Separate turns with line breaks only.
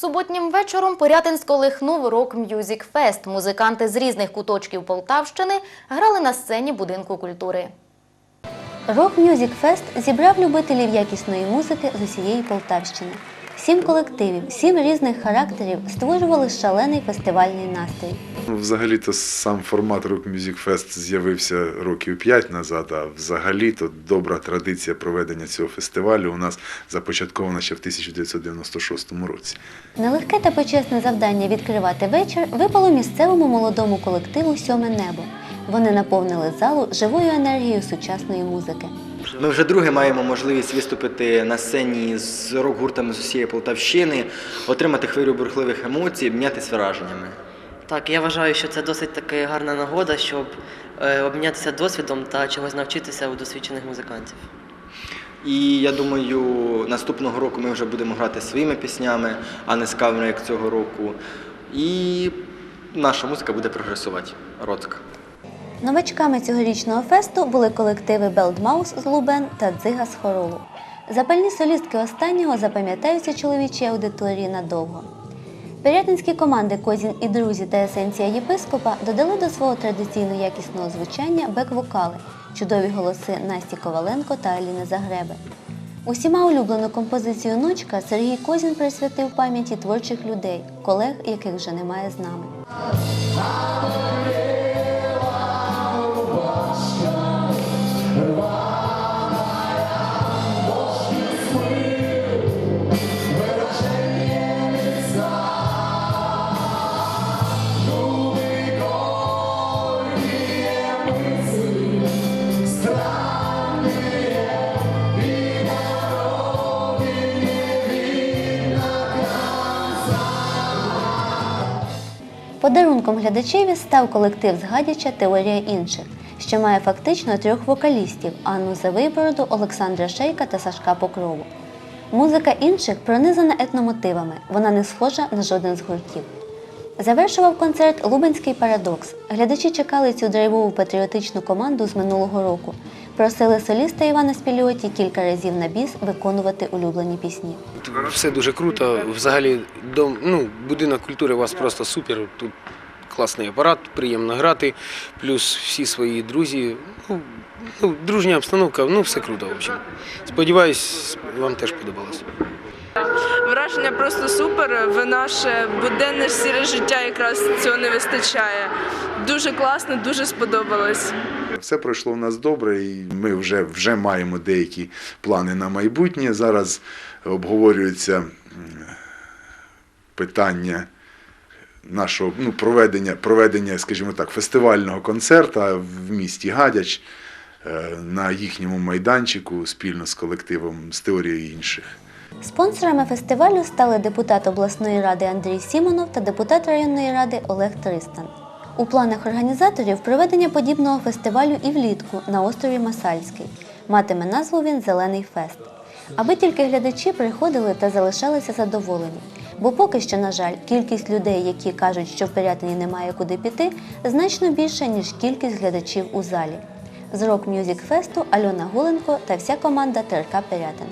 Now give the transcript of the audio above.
Суботнім вечором Порятинсько лихнув рок М'юзік Фест. Музиканти з різних куточків Полтавщини грали на сцені будинку культури.
Рок Music Fest зібрав любителів якісної музики з усієї Полтавщини. Сім колективів, сім різних характерів створювали шалений фестивальний настрій.
Ну, Взагалі-то сам формат Rock Music Fest з'явився років 5 назад, а взагалі-то добра традиція проведення цього фестивалю у нас започаткована ще в 1996 році.
Нелегке та почесне завдання відкривати вечір випало місцевому молодому колективу Сьоме небо. Вони наповнили залу живою енергією сучасної музики.
Ми вже друге маємо можливість виступити на сцені з рок-гуртами з усієї Полтавщини, отримати хвилю бурхливих емоцій, обмінятися враженнями.
Так, я вважаю, що це досить таки гарна нагода, щоб е, обмінятися досвідом та чогось навчитися у досвідчених музикантів.
І я думаю, наступного року ми вже будемо грати своїми піснями, а не з каверами, як цього року. І наша музика буде прогресувати. Родка.
Новачками цьогорічного фесту були колективи Белдмаус з Лубен та Дзига з Хоролу. Запальні солістки останнього запам'ятаються чоловічій аудиторії надовго. Пирятинські команди Козін і друзі та есенція єпископа додали до свого традиційно якісного звучання бек-вокали, чудові голоси Насті Коваленко та Аліни Загреби. Усіма улюблену композицію Ночка Сергій Козін присвятив пам'яті творчих людей, колег, яких вже немає з нами. Подарунком глядачеві став колектив з Гадяча Теорія інших, що має фактично трьох вокалістів Анну Завибороду, Олександра Шейка та Сашка Покрову. Музика інших пронизана етномотивами, вона не схожа на жоден з гуртів. Завершував концерт Лубенський парадокс. Глядачі чекали цю драйвову патріотичну команду з минулого року. Просили соліста Івана Спіліоті кілька разів на біс виконувати улюблені пісні.
Все дуже круто. Взагалі, дом, ну, будинок культури у вас просто супер. Тут класний апарат, приємно грати, плюс всі свої друзі. Ну, ну, дружня обстановка, ну все круто, в общем. Сподіваюсь, вам теж подобалось.
Враження просто супер. В наше буденне сіре життя якраз цього не вистачає. Дуже класно, дуже сподобалось.
Все пройшло в нас добре, і ми вже, вже маємо деякі плани на майбутнє. Зараз обговорюються м, питання нашого ну, проведення, проведення, скажімо так, фестивального концерту в місті Гадяч е, на їхньому майданчику спільно з колективом з теорією інших.
Спонсорами фестивалю стали депутат обласної ради Андрій Сімонов та депутат районної ради Олег Тристан. У планах організаторів проведення подібного фестивалю і влітку на острові Масальський. Матиме назву він Зелений фест. Аби тільки глядачі приходили та залишалися задоволені. Бо поки що, на жаль, кількість людей, які кажуть, що в Пирятині немає куди піти, значно більша, ніж кількість глядачів у залі. З рок Мюзік Фесту Альона Гуленко та вся команда ТРК Пирятин.